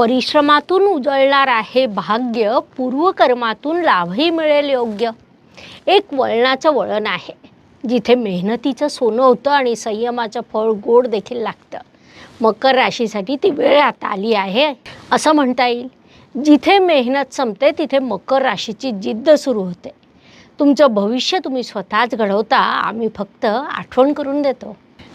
परिश्रमातून उजळणार आहे भाग्य पूर्वकर्मातून लाभही मिळेल योग्य. एक वळणाचं वळण आहे जिथे मेहनतीचं सोनं होतं आणि संयमाचं फळ गोड देखील लागतं. मकर राशीसाठी ती वेळ आता आली आहे असं म्हणता येईल. जिथे मेहनत संपते तिथे मकर राशीची जिद्द सुरू होते. तुमचं भविष्य तुम्ही स्वतःच घडवता आम्ही फक्त आठवण करून देतो.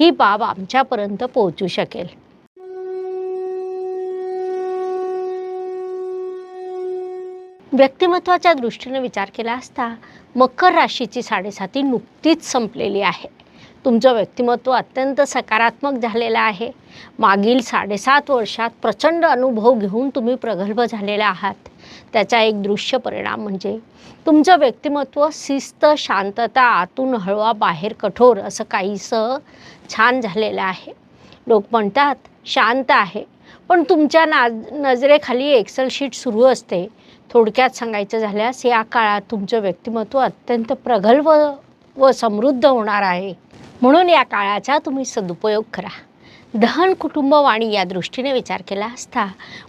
ही बाब आमच्यापर्यंत पोहोचू शकेल. व्यक्तिमत्वाच्या दृष्टीने विचार केला असता मकर राशीची साडेसाती नुकतीच संपलेली आहे. तुमचं व्यक्तिमत्व अत्यंत सकारात्मक झालेलं आहे. मागील साडेसात वर्षात प्रचंड अनुभव घेऊन तुम्ही प्रगल्भ झालेला आहात. त्याचा एक दृश्य परिणाम म्हणजे तुमचं व्यक्तिमत्व शिस्त शांतता आतून हळवा बाहेर कठोर असं काहीसं छान झालेलं आहे. लोक म्हणतात शांत आहे. पण तुमच्या ना नजरेखाली एक्सेल शीट सुरू असते. थोडक्यात सांगायचं झाल्यास या काळात तुमचं व्यक्तिमत्व अत्यंत प्रगल्भ व समृद्ध होणार आहे. म्हणून या काळाचा तुम्ही सदुपयोग करा. दहन कुटुंबवाणी या दृष्टीने विचार केला असता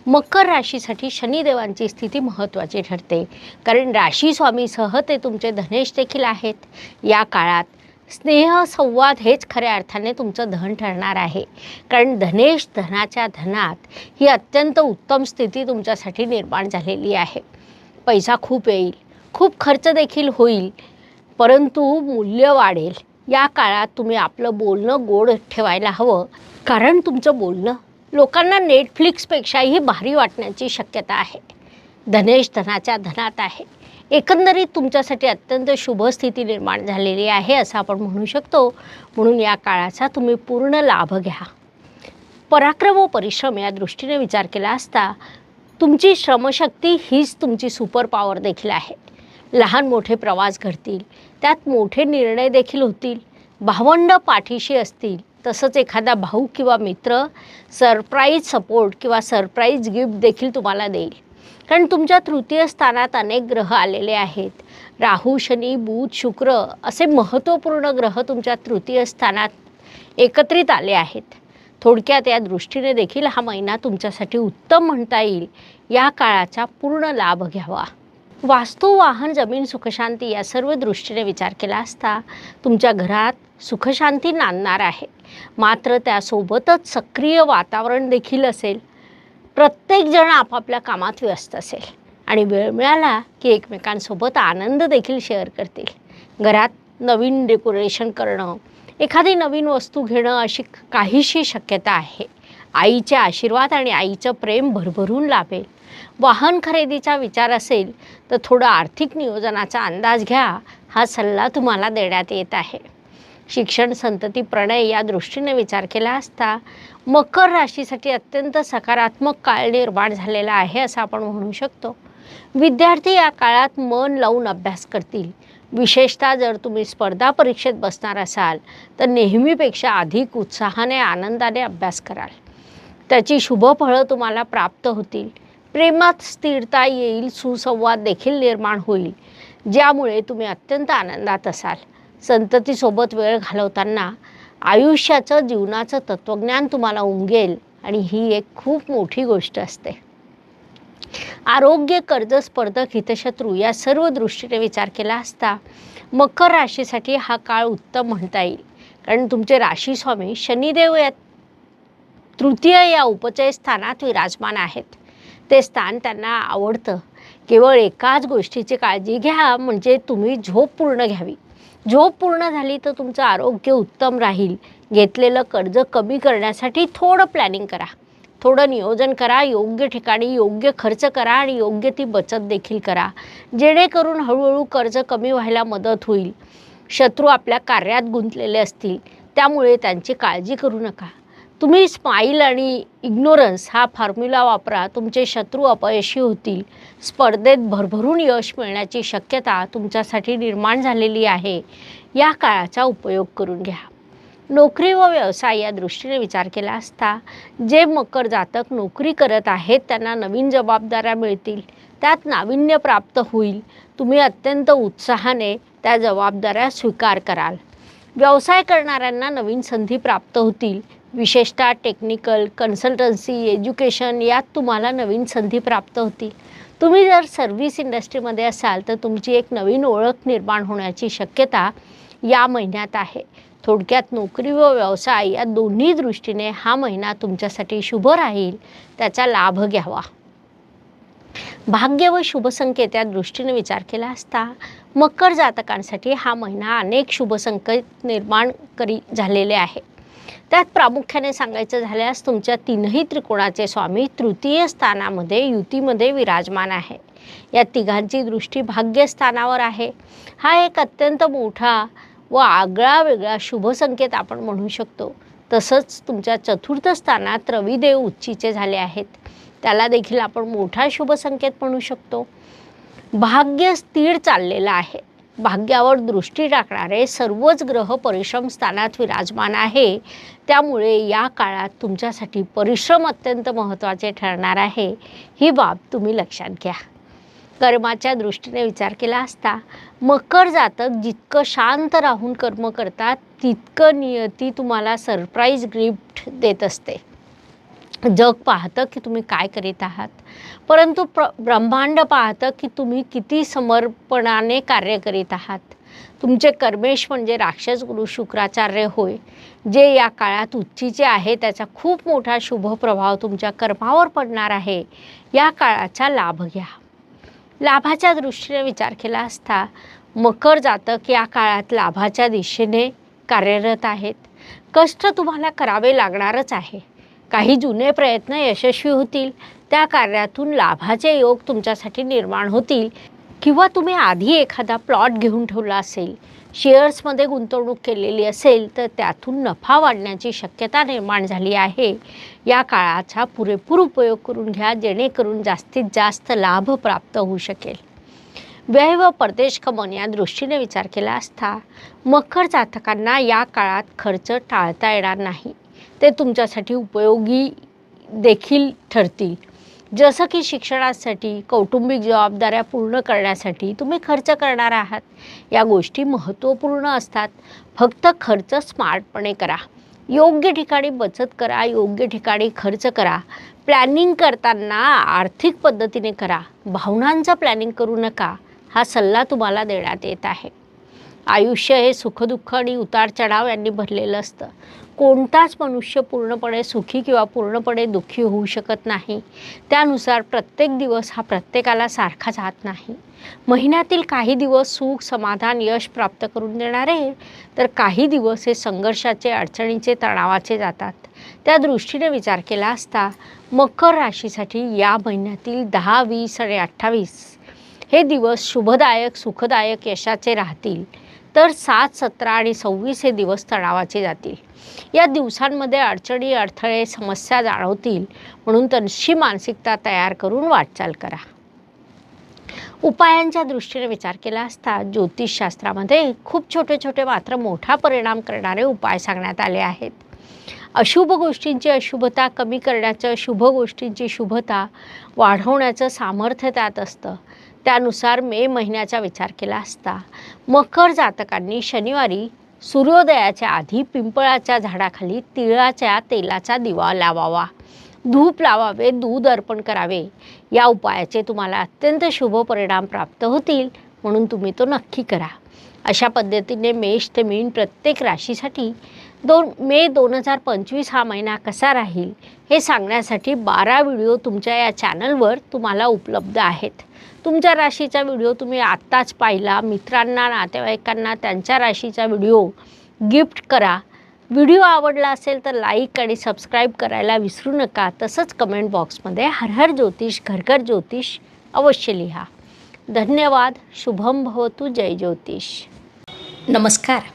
मकर राशीसाठी शनिदेवांची स्थिती महत्त्वाची ठरते. कारण राशी स्वामीसह ते तुमचे धनेश देखील आहेत. या काळात स्नेह संवाद हेच खऱ्या अर्थाने तुमचं धन ठरणार आहे. कारण धनेश धनाच्या धनात ही अत्यंत उत्तम स्थिती तुमच्यासाठी निर्माण झालेली आहे. पैसा खूप येईल. खूप खर्च देखील होईल. परंतु मूल्य वाढेल. या काळात तुम्ही आपलं बोलणं गोड ठेवायला हवं. कारण तुमचं बोलणं लोकांना नेटफ्लिक्सपेक्षाही भारी वाटण्याची शक्यता आहे. धनेश धनाच्या धनात आहे. एकंदरीत तुमच्यासाठी अत्यंत शुभ स्थिती निर्माण झालेली आहे असं आपण म्हणू शकतो. म्हणून या काळाचा तुम्ही पूर्ण लाभ घ्या. पराक्रम व परिश्रम या दृष्टीने विचार केला असता तुमची श्रमशक्ती हीच तुमची सुपर पॉवर देखील आहे. लहान मोठे प्रवास घडतील. त्यात मोठे निर्णय देखील होतील. भावंड पाठीशी असतील. तसंच एखादा भाऊ किंवा मित्र सरप्राईज सपोर्ट किंवा सरप्राईज गिफ्ट देखील तुम्हाला देईल. कारण तुमच्या तृतीय स्थानात अनेक ग्रह आलेले आहेत. राहू शनी बुध शुक्र असे महत्त्वपूर्ण ग्रह तुमच्या तृतीय स्थानात एकत्रित आले आहेत. थोडक्यात या दृष्टीने देखील हा महिना तुमच्यासाठी उत्तम म्हणता येईल. या काळाचा पूर्ण लाभ घ्यावा. वास्तू वाहन जमीन सुखशांती या सर्व दृष्टीने विचार केला असता तुमच्या घरात सुखशांती नांदणार आहे. मात्र त्यासोबतच सक्रिय वातावरण देखील असेल. प्रत्येकजण आपापल्या कामात व्यस्त असेल आणि वेळ मिळाला की एकमेकांसोबत आनंद देखील शेअर करतील. घरात नवीन डेकोरेशन करणं एखादी नवीन वस्तू घेणं अशी काहीशी शक्यता आहे. आईचे आशीर्वाद आणि आईचं प्रेम भरभरून लाभेल. वाहन खरेदीचा विचार असेल तर थोडं आर्थिक नियोजनाचा अंदाज घ्या. हा सल्ला तुम्हाला देण्यात येत आहे. शिक्षण संतती प्रणय या दृष्टीने विचार केला असता मकर राशीसाठी अत्यंत सकारात्मक काळ निर्माण झालेला आहे असं आपण म्हणू शकतो. विद्यार्थी या काळात मन लावून अभ्यास करतील. विशेषतः जर तुम्ही स्पर्धा परीक्षेत बसणार असाल तर नेहमीपेक्षा अधिक उत्साहाने आनंदाने अभ्यास कराल. त्याची शुभ फळं तुम्हाला प्राप्त होतील. प्रेमात स्थिरता येईल सुसंवाद देखील निर्माण होईल. ज्यामुळे तुम्ही अत्यंत आनंदात असाल. संततीसोबत वेळ घालवताना आयुष्याचं जीवनाचं तत्त्वज्ञान तुम्हाला उमगेल आणि ही एक खूप मोठी गोष्ट असते. आरोग्य कर्ज स्पर्धक हितशत्रू या सर्व दृष्टीने विचार केला असता मकर राशीसाठी हा काळ उत्तम म्हणता येईल. कारण तुमचे राशी स्वामी शनिदेव या तृतीय या उपचय स्थानात विराजमान आहेत. ते स्थान त्यांना आवडतं. केवळ एकाच गोष्टीची काळजी घ्या म्हणजे तुम्ही झोप पूर्ण घ्यावी. झोप पूर्ण झाली तर तुमचं आरोग्य उत्तम राहील. घेतलेलं कर्ज कमी करण्यासाठी थोडं प्लॅनिंग करा. थोडं नियोजन करा योग्य ठिकाणी योग्य खर्च करा आणि योग्य ती बचत देखील करा. जेणेकरून हळूहळू कर्ज कमी व्हायला मदत होईल. शत्रू आपल्या कार्यात गुंतलेले असतील. त्यामुळे त्यांची काळजी करू नका. तुम्ही स्माईल आणि इग्नोरन्स हा फॉर्म्युला वापरा तुमचे शत्रू अपयशी होतील. स्पर्धेत भरभरून यश मिळण्याची शक्यता तुमच्यासाठी निर्माण झालेली आहे. या काळाचा उपयोग करून घ्या. नोकरी व व्यवसाय या दृष्टीने विचार केला असता जे मकर जातक नोकरी करत आहेत त्यांना नवीन जबाबदाऱ्या मिळतील. त्यात नाविन्य प्राप्त होईल. तुम्ही अत्यंत उत्साहाने त्या जबाबदाऱ्या स्वीकार कराल. व्यवसाय करणाऱ्यांना नवीन संधी प्राप्त होतील. विशेषतः टेक्निकल कन्सल्टन्सी एज्युकेशन यात तुम्हाला नवीन संधी प्राप्त होतील. तुम्ही जर सर्व्हिस इंडस्ट्रीमध्ये असाल तर तुमची एक नवीन ओळख निर्माण होण्याची शक्यता या महिन्यात आहे. थोडक्यात नोकरी व व्यवसाय या दोन्ही दृष्टीने हा महिना तुमच्यासाठी शुभ राहील त्याचा लाभ घ्यावा. भाग्य व शुभसंकेत या दृष्टीने विचार केला असता मकर जातकांसाठी हा महिना अनेक शुभसंकेत निर्माण करी झालेले आहे. त्यात प्रामुख्याने सांगायचं झाल्यास तुमच्या तीनही त्रिकोणाचे स्वामी तृतीय स्थानामध्ये युतीमध्ये विराजमान आहे. या तिघांची दृष्टी भाग्यस्थानावर आहे. हा एक अत्यंत मोठा व आगळा वेगळा शुभ संकेत आपण म्हणू शकतो. तसंच तुमच्या चतुर्थ स्थानात रविदेव उच्चीचे झाले आहेत. त्याला देखील आपण मोठा शुभ संकेत म्हणू शकतो. भाग्य स्थिर चाललेलं आहे. भाग्यावर दृष्टी टाकणारे सर्वच ग्रह परिश्रम स्थानात विराजमान आहे. त्यामुळे या काळात तुमच्यासाठी परिश्रम अत्यंत महत्त्वाचे ठरणार आहे. ही बाब तुम्ही लक्षात घ्या. कर्माच्या दृष्टीने विचार केला असता मकर जातक जितकं शांत राहून कर्म करतात तितकं नियती तुम्हाला सरप्राईज गिफ्ट देत असते. जग पाहतं की तुम्ही काय करीत आहात. परंतु प्र ब्रह्मांड पाहतं की तुम्ही किती समर्पणाने कार्य करीत आहात. तुमचे कर्मेश म्हणजे राक्षस गुरु शुक्राचार्य होय जे या काळात उच्चीचे आहे. त्याचा खूप मोठा शुभ प्रभाव तुमच्या कर्मावर पडणार आहे. या काळाचा लाभ घ्या. लाभाच्या दृष्टीने विचार केला असता मकर जातक या काळात लाभाच्या दिशेने कार्यरत आहेत. कष्ट तुम्हाला करावे लागणारच आहे. काही जुने प्रयत्न यशस्वी होतील. त्या कार्यातून लाभाचे योग तुमच्यासाठी निर्माण होतील. किंवा तुम्ही आधी एखादा प्लॉट घेऊन ठेवला असेल शेअर्समध्ये गुंतवणूक केलेली असेल तर त्यातून नफा वाढण्याची शक्यता निर्माण झाली आहे. या काळाचा पुरेपूर उपयोग करून घ्या जेणेकरून जास्तीत जास्त लाभ प्राप्त होऊ शकेल. व्यय व परदेश गमन या दृष्टीने विचार केला असता मकर जातकांना या काळात खर्च टाळता येणार नाही. ते तुमच्यासाठी उपयोगी देखील ठरतील. जसं की शिक्षणासाठी कौटुंबिक जबाबदाऱ्या पूर्ण करण्यासाठी तुम्ही खर्च करणार आहात. या गोष्टी महत्त्वपूर्ण असतात. फक्त खर्च स्मार्टपणे करा. योग्य ठिकाणी बचत करा योग्य ठिकाणी खर्च करा. प्लॅनिंग करताना आर्थिक पद्धतीने करा. भावनांचं प्लॅनिंग करू नका. हा सल्ला तुम्हाला देण्यात येत आहे. आयुष्य हे सुखदुःख आणि उतार चढाव यांनी भरलेलं असतं. कोणताच मनुष्य पूर्णपणे सुखी किंवा पूर्णपणे दुःखी होऊ शकत नाही. त्यानुसार प्रत्येक दिवस हा प्रत्येकाला सारखा जात नाही. महिन्यातील काही दिवस सुख समाधान यश प्राप्त करून देणारे तर काही दिवस हे संघर्षाचे अडचणीचे तणावाचे जातात. त्या दृष्टीने विचार केला असता मकर राशीसाठी या महिन्यातील दहा वीस आणि अठ्ठावीस हे दिवस शुभदायक सुखदायक यशाचे राहतील. तर सात सतरा आणि सव्वीस हे दिवस तणावाचे जातील. या दिवसांमध्ये अडचणी अडथळे समस्या जाणवतील म्हणून तशी मानसिकता तयार करून वाटचाल करा. उपायांच्या दृष्टीने विचार केला असता ज्योतिषशास्त्रामध्ये खूप छोटे छोटे मात्र मोठा परिणाम करणारे उपाय सांगण्यात आले आहेत. अशुभ गोष्टींची अशुभता कमी करण्याचं शुभ गोष्टींची शुभता वाढवण्याचं सामर्थ्य त्यात असतं. त्यानुसार मे महिन्याचा विचार केला असता. मकर जातकांनी शनिवारी सूर्योदयाच्या आधी पिंपळाच्या झाडाखाली तिळाच्या तेलाचा दिवा लावावा. धूप लावावे दूध अर्पण करावे. या उपायाचे तुम्हाला अत्यंत शुभ परिणाम प्राप्त होतील म्हणून तुम्ही तो नक्की करा. अशा पद्धतीने मेष ते मीन प्रत्येक राशीसाठी दोन मे दोन हजार पंचवीस हा महिना कसा राहील? हे सांगण्यासाठी बारा व्हिडिओ तुमच्या या चॅनलवर तुम्हाला उपलब्ध आहेत. तुमच्या राशीचा व्हिडिओ तुम्ही आत्ताच पाहिला. मित्रांना नातेवाईकांना त्यांच्या राशीचा व्हिडिओ गिफ्ट करा. व्हिडिओ आवडला असेल तर लाईक आणि सबस्क्राईब करायला विसरू नका. तसंच कमेंट बॉक्समध्ये हर हर ज्योतिष घरघर ज्योतिष अवश्य लिहा. धन्यवाद. शुभम भवतु. जय ज्योतिष. नमस्कार.